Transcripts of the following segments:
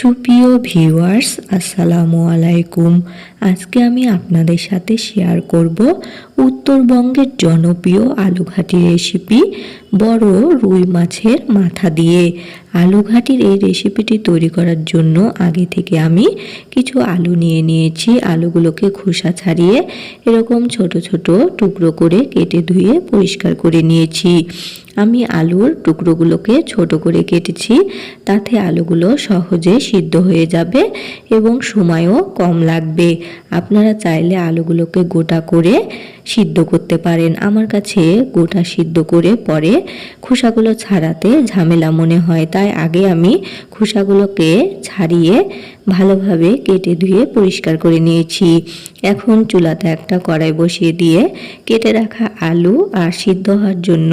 সুপ্রিয় ভিউয়ার্স আসসালামু আলাইকুম। আজকে আমি আপনাদের সাথে শেয়ার করব উত্তরবঙ্গের জনপ্রিয় আলুঘাটি রেসিপি বড় রুই মাছের মাথা দিয়ে। আলুঘাটির এই রেসিপিটি তৈরি করার জন্য আগে থেকে আমি কিছু আলু নিয়ে নিয়েছি। আলুগুলোকে খোসা ছাড়িয়ে এরকম ছোট ছোট টুকরো করে কেটে ধুয়ে পরিষ্কার করে নিয়েছি। আমি আলুর টুকরোগুলোকে ছোট করে কেটেছি। তাতে আলুগুলো সহজে সিদ্ধ হয়ে যাবে এবং সময়ও কম লাগবে। আপনারা চাইলে আলুগুলোকে গোটা করে সিদ্ধ করতে পারেন। আমার কাছে গোটা সিদ্ধ করে পরে খোসাগুলো ছাড়াতে ঝামেলা মনে হয়। তাই আগে আমি খোসাগুলোকে ছাড়িয়ে ভালোভাবে কেটে ধুয়ে পরিষ্কার করে নিয়েছি। এখন চুলাতে একটা কড়াই বসিয়ে দিয়ে কেটে রাখা আলু আর সিদ্ধ হওয়ার জন্য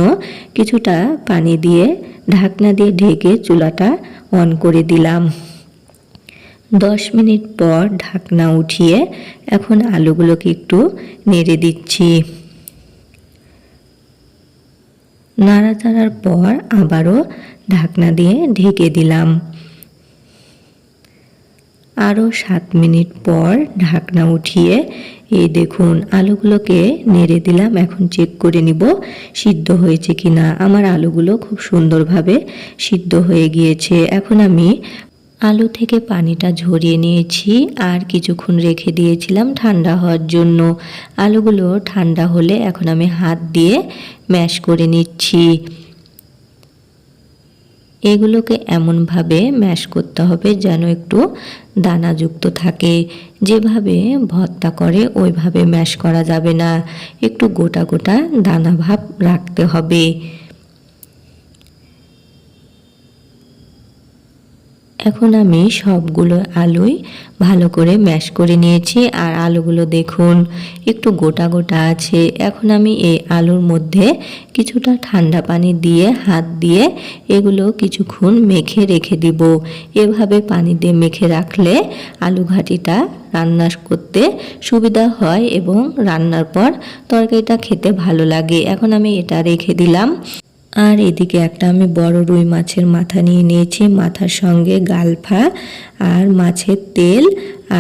কিছুটা পানি দিয়ে ঢাকনা দিয়ে ঢেকে চুলাটা অন করে দিলাম। দশ মিনিট পর ঢাকনা উঠিয়ে এখন আলুগুলোকে একটু নেড়ে দিচ্ছি। নাড়াচাড়ার পর আবারও ঢাকনা দিয়ে ঢেকে দিলাম। আরও সাত মিনিট পর ঢাকনা উঠিয়ে এই দেখুন আলুগুলোকে নেড়ে দিলাম, এখন চেক করে নিব সিদ্ধ হয়েছে কি না আমার আলুগুলো খুব সুন্দরভাবে সিদ্ধ হয়ে গিয়েছে। এখন আমি আলু থেকে পানিটা ঝরিয়ে নিয়েছি আর কিছুক্ষণ রেখে দিয়েছিলাম ঠান্ডা হওয়ার জন্য। আলুগুলো ঠান্ডা হলে এখন আমি হাত দিয়ে ম্যাশ করে নিচ্ছি। এগুলোকে এমনভাবে ম্যাশ করতে হবে যেন একটু দানাযুক্ত থাকে। যেভাবে ভর্তা করে ওইভাবে ম্যাশ করা যাবে না। একটু গোটা গোটা দানা ভাব রাখতে হবে। এখন আমি সবগুলো আলুই ভালো করে ম্যাশ করে নিয়েছি, আর আলুগুলো দেখুন, একটু গোটা গোটা আছে। এখন আমি এই আলুর মধ্যে কিছুটা ঠান্ডা পানি দিয়ে, হাত দিয়ে এগুলো কিছুক্ষণ মেখে রেখে দিব। এভাবে পানি দিয়ে মেখে রাখলে আলু ঘাটিটা রান্না করতে সুবিধা হয় এবং রান্নার পর তরকারিটা খেতে ভালো লাগে। এখন আমি এটা রেখে দিলাম। আর এদিকে একটা আমি বড় রুই মাছের মাথা নিয়ে নিয়েছি। মাথার সঙ্গে গালফা আর মাছের তেল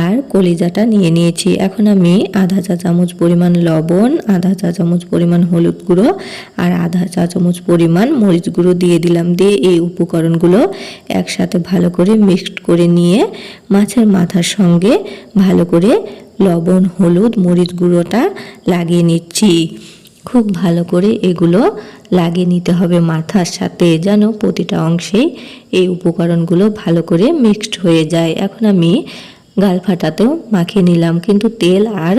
আর কলিজাটা নিয়ে নিয়েছি। এখন আমি আধা চা চামচ পরিমাণ লবণ, আধা চা চামচ পরিমাণ হলুদ গুঁড়ো আর আধা চা চামচ পরিমাণ মরিচ গুঁড়ো দিয়ে দিলাম। দিয়ে এই উপকরণগুলো একসাথে ভালো করে মিক্সড করে নিয়ে মাছের মাথার সঙ্গে ভালো করে লবণ, হলুদ, মরিচ গুঁড়োটা লাগিয়ে নিচ্ছি। খুব ভালো করে এগুলো লাগিয়ে নিতে হবে মাথার সাথে, যেন প্রতিটা অংশে এই উপকরণগুলো ভালো করে মিক্সড হয়ে যায়। এখন আমি গাল ফাটাতেও মাখিয়ে নিলাম, কিন্তু তেল আর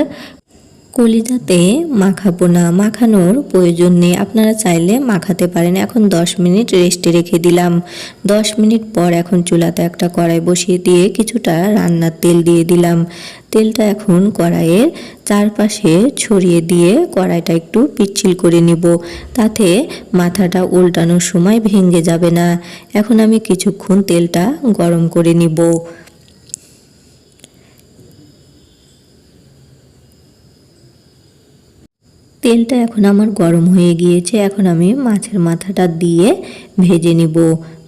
কলিজাতে মাখাবো না। মাখানোর প্রয়োজন নেই। আপনারা চাইলে মাখাতে পারেন। এখন 10 মিনিট রেস্টে রেখে দিলাম। 10 মিনিট পর এখন চুলাতে একটা কড়াই বসিয়ে দিয়ে কিছুটা রান্নার তেল দিয়ে দিলাম। তেলটা এখন কড়াইয়ের চারপাশে ছড়িয়ে দিয়ে কড়াইটা একটু পিচ্ছিল করে নিব। তাতে মাথাটা উল্টানোর সময় ভেঙে যাবে না। এখন আমি কিছুক্ষণ তেলটা গরম করে নিব। তেলটা এখন আমার গরম হয়ে গিয়েছে, এখন আমি মাছের মাথাটা দিয়ে ভেজে নিব।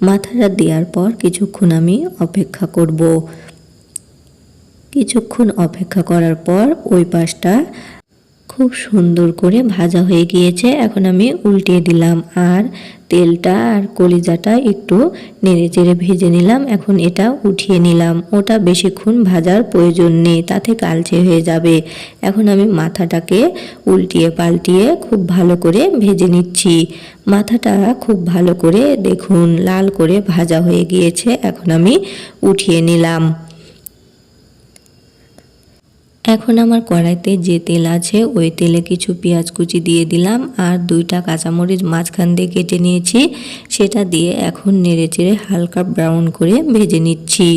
মাথাটা দেওয়ার পর কিছুক্ষণ আমি অপেক্ষা করব। কিছুক্ষণ অপেক্ষা করার পর ওই পাশটা খুব সুন্দর করে ভাজা হয়ে গিয়েছে। এখন আমি উল্টিয়ে দিলাম আর তেলটা আর কলিজাটা একটু নেড়ে চেড়ে ভেজে নিলাম। এখন এটা উঠিয়ে নিলাম। ওটা বেশিক্ষণ ভাজার প্রয়োজন নেই, তাতে কালচে হয়ে যাবে। এখন আমি মাথাটাকে উল্টিয়ে পাল্টিয়ে খুব ভালো করে ভেজে নিচ্ছি। মাথাটা খুব ভালো করে দেখুন, লাল করে ভাজা হয়ে গিয়েছে। এখন আমি উঠিয়ে নিলাম। এখন আমার কড়াইতে যে তেল আছে, ওই তেলে কিছু পেঁয়াজ কুচি দিয়ে দিলাম আর দুইটা কাঁচামরিচ মাঝখান দিয়ে কেটে নিয়েছি। সেটা দিয়ে এখন নেড়ে চেড়ে হালকা ব্রাউন করে ভেজে নিচ্ছি।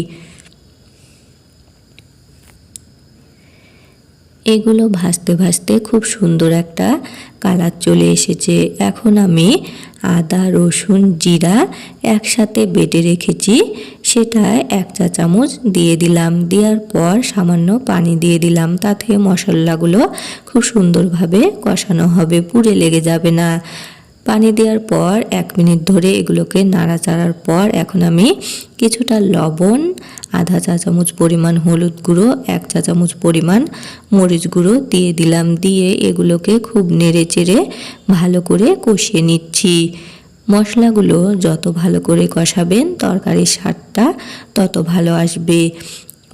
এগুলো ভাজতে ভাজতে খুব সুন্দর একটা কালার চলে এসেছে। এখন আমি আদা, রসুন, জিরা একসাথে বেটে রেখেছি। সেটা এক চা চামচ দিয়ে দিলাম। দেওয়ার পর সামান্য পানি দিয়ে দিলাম। তাতে মশলাগুলো খুব সুন্দরভাবে কষানো হবে, পুড়ে লেগে যাবে না। পানি দেওয়ার পর এক মিনিট ধরে এগুলোকে নাড়াচাড়ার পর এখন আমি কিছুটা লবণ, আধা চা চামচ পরিমাণ হলুদ গুঁড়ো, এক চা চামচ পরিমাণ মরিচ গুঁড়ো দিয়ে দিলাম। দিয়ে এগুলোকে খুব নেড়ে চেড়ে ভালো করে কষিয়ে নিচ্ছি। মশলাগুলো যত ভালো করে কষাবেন, তরকারির স্বাদটা তত ভালো আসবে।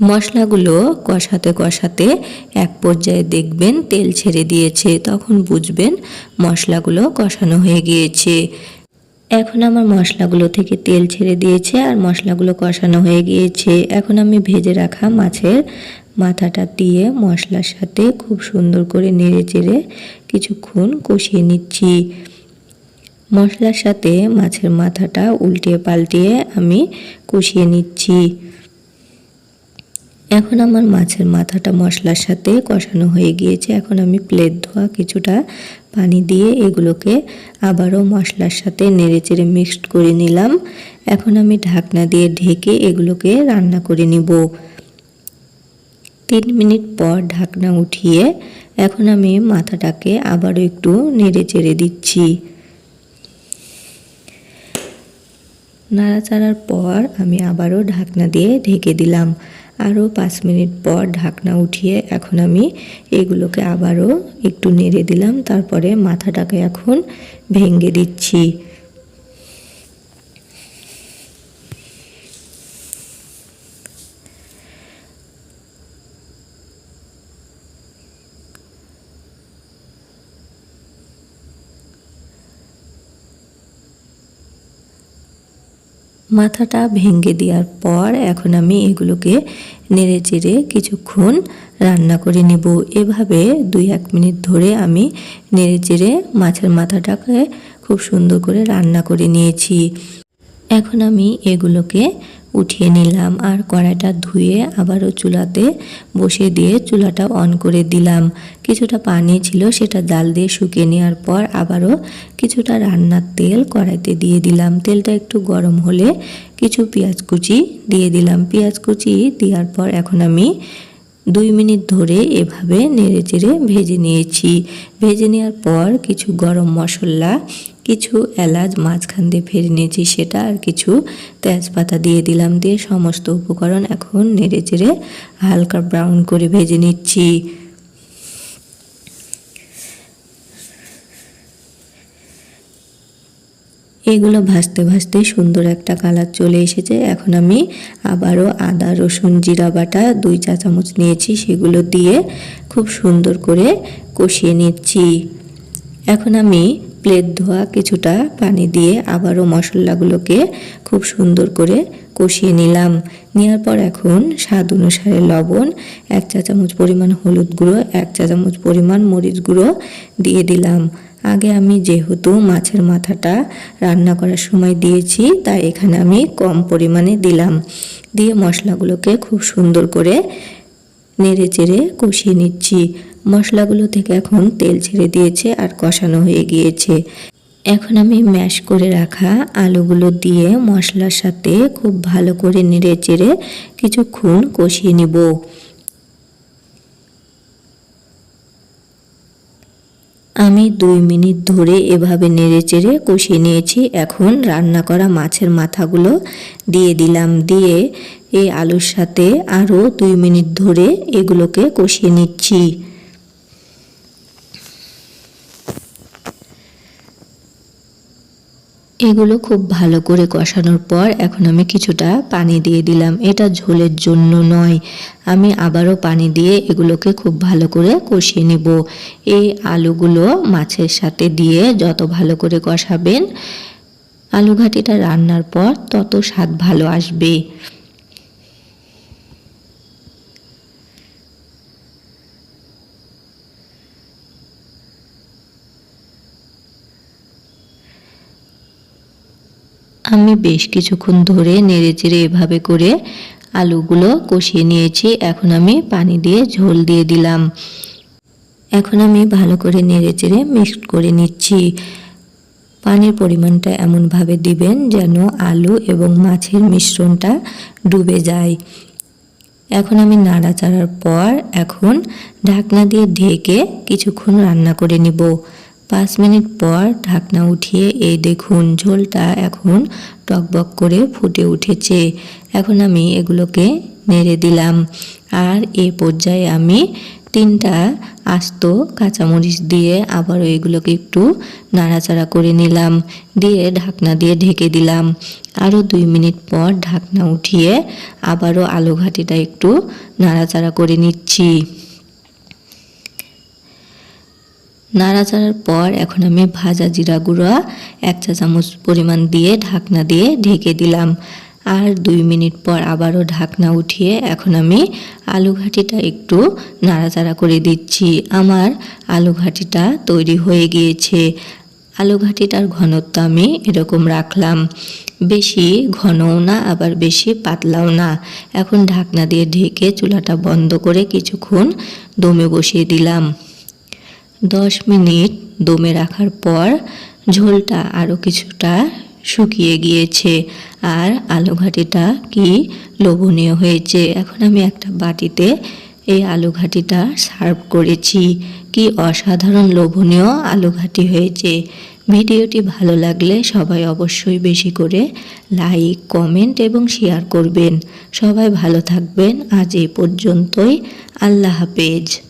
মশলাগুলো কষাতে কষাতে এক পর্যায়ে দেখবেন তেল ছেড়ে দিয়েছে, তখন বুঝবেন মশলাগুলো কষানো হয়ে গিয়েছে। এখন আমার মশলাগুলো থেকে তেল ছেড়ে দিয়েছে আর মশলাগুলো কষানো হয়ে গিয়েছে। এখন আমি ভেজে রাখা মাছের মাথাটা দিয়ে মশলার সাথে খুব সুন্দর করে নেড়ে চেড়ে কিছুক্ষণ কষিয়ে নিচ্ছি। মশলার সাথে মাছের মাথাটা উল্টিয়ে পাল্টিয়ে আমি কষিয়ে নিচ্ছি। এখন আমার মাছের মাথাটা মশলার সাথে কষানো হয়ে গিয়েছে। এখন আমি প্লেট ধোয়া কিছুটা পানি দিয়ে এগুলোকে আবারও মশলার সাথে নেড়ে চেড়ে মিক্সড করে নিলাম। এখন আমি ঢাকনা দিয়ে ঢেকে এগুলোকে রান্না করে নিব। তিন মিনিট পর ঢাকনা উঠিয়ে এখন আমি মাথাটাকে আবারও একটু নেড়ে চেড়ে দিচ্ছি। নাড়াচাড়ার পর আমি আবারও ঢাকনা দিয়ে ঢেকে দিলাম। আরও পাঁচ মিনিট পর ঢাকনা উঠিয়ে এখন আমি এগুলোকে আবারও একটু নেড়ে দিলাম। তারপরে মাথাটাকে এখন ভেঙে দিচ্ছি। মাথাটা ভেঙে দেওয়ার পর এখন আমি এগুলোকে নেড়ে চেড়ে কিছুক্ষণ রান্না করে নেব। এভাবে দুই এক মিনিট ধরে আমি নেড়ে চেড়ে মাছের মাথাটাকে খুব সুন্দর করে রান্না করে নিয়েছি। এখন আমি এগুলোকে উঠিয়ে নিলাম আর কড়াইটা ধুয়ে আবারও চুলাতে বসে দিয়ে চুলাটা অন করে দিলাম। কিছুটা পানি ছিল, সেটা জাল দিয়ে শুকিয়ে নেওয়ার পর আবারও কিছুটা রান্নার তেল কড়াইতে দিয়ে দিলাম। তেলটা একটু গরম হলে কিছু পেঁয়াজ কুচি দিয়ে দিলাম। পেঁয়াজ কুচি দেওয়ার পর এখন আমি দুই মিনিট ধরে এভাবে নেড়ে চেড়ে ভেজে নিয়েছি। ভেজে নেওয়ার পর কিছু গরম মশলা কিছু এলাচ মাঝখান দিয়ে ফেরে নিয়েছি, সেটা আর কিছু তেজপাতা দিয়ে দিলাম দিয়ে সমস্ত উপকরণ এখন নেড়ে চেড়ে হালকা ব্রাউন করে ভেজে নিচ্ছি। এগুলো ভাজতে ভাজতে সুন্দর একটা কালার চলে এসেছে। এখন আমি আবারও আদা, রসুন, জিরা বাটা দুই চা চামচ নিয়েছি, সেগুলো দিয়ে খুব সুন্দর করে কষিয়ে নিচ্ছি। এখন আমি প্লেট ধোয়া কিছুটা পানি দিয়ে আবারও মশলাগুলোকে খুব সুন্দর করে কষিয়ে নিলাম। নেওয়ার পর এখন স্বাদ অনুসারে লবণ, এক চা চামচ পরিমাণ হলুদ গুঁড়ো, এক চা চামচ পরিমাণ মরিচ গুঁড়ো দিয়ে দিলাম। আগে আমি যেহেতু মাছের মাথাটা রান্না করার সময় দিয়েছি, তাই এখানে আমি কম পরিমাণে দিলাম। দিয়ে মশলাগুলোকে খুব সুন্দর করে নেড়ে চেড়ে কষিয়ে নিচ্ছি। মশলাগুলো থেকে এখন তেল ছেড়ে দিয়েছে আর কষানো হয়ে গিয়েছে। এখন আমি ম্যাশ করে রাখা আলুগুলো দিয়ে মশলার সাথে খুব ভালো করে নেড়ে চেড়ে কিছুক্ষণ কষিয়ে নিব। আমি দুই মিনিট ধরে এভাবে নেড়ে চেড়ে কষিয়ে নিয়েছি। এখন রান্না করা মাছের মাথাগুলো দিয়ে দিলাম। দিয়ে এই আলুর সাথে আরও দুই মিনিট ধরে এগুলোকে কষিয়ে নিচ্ছি। এগুলো খুব ভালো করে কষানোর পর এখন আমি কিছুটা পানি দিয়ে দিলাম। এটা ঝোলের জন্য নয়। আমি আবারও পানি দিয়ে এগুলোকে খুব ভালো করে কষিয়ে নিব। এই আলুগুলো মাছের সাথে দিয়ে যত ভালো করে কষাবেন আলু ঘাটিটা রান্নার পর তত স্বাদ ভালো আসবে। আমি বেশ কিছুক্ষণ ধরে নেড়ে চেড়ে এভাবে করে আলুগুলো কষিয়ে নিয়েছি। এখন আমি পানি দিয়ে ঝোল দিয়ে দিলাম। এখন আমি ভালো করে নেড়ে চেড়ে মিক্সড করে নিচ্ছি। পানির পরিমাণটা এমনভাবে দিবেন যেন আলু এবং মাছের মিশ্রণটা ডুবে যায়। এখন আমি নাড়াচাড়ার পর এখন ঢাকনা দিয়ে ঢেকে কিছুক্ষণ রান্না করে নিব। পাঁচ মিনিট পর ঢাকনা উঠিয়ে এই দেখুন ঝোলটা এখন টকবক করে ফুটে উঠেছে। এখন আমি এগুলোকে নেড়ে দিলাম। আর এ পর্যায়ে আমি তিনটা আস্ত কাঁচামরিচ দিয়ে আবারও এগুলোকে একটু নাড়াচাড়া করে নিলাম। দিয়ে ঢাকনা দিয়ে ঢেকে দিলাম। আরও দুই মিনিট পর ঢাকনা উঠিয়ে আবারও আলু ঘাটিটা একটু নাড়াচাড়া করে নিচ্ছি। নাড়াচাড়ার পর এখন আমি ভাজা জিরা গুঁড়া, এক চা চামচ পরিমাণ দিয়ে ঢাকনা দিয়ে ঢেকে দিলাম। আর দুই মিনিট পর আবারও ঢাকনা উঠিয়ে এখন আমি আলু ঘাটিটা একটু নাড়াচাড়া করে দিচ্ছি। আমার আলু ঘাটিটা তৈরি হয়ে গিয়েছে। আলু ঘাটিটার ঘনত্ব আমি এরকম রাখলাম। বেশি ঘনও না, আবার বেশি পাতলাও না। এখন ঢাকনা দিয়ে ঢেকে চুলাটা বন্ধ করে কিছুক্ষণ দমে বসিয়ে দিলাম। দশ মিনিট দমে রাখার পর ঝোলটা আরও কিছুটা শুকিয়ে গিয়েছে। আর আলু ঘাটিটা কি লোভনীয় হয়েছে? এখন আমি একটা বাটিতে এই আলু ঘাটিটা সার্ভ করেছি। কি অসাধারণ লোভনীয় আলু ঘাটি হয়েছে। ভিডিওটি ভালো লাগলে সবাই অবশ্যই বেশি করে লাইক, কমেন্ট এবং শেয়ার করবেন। সবাই ভালো থাকবেন। আজ এই পর্যন্তই। আল্লাহ হাফেজ।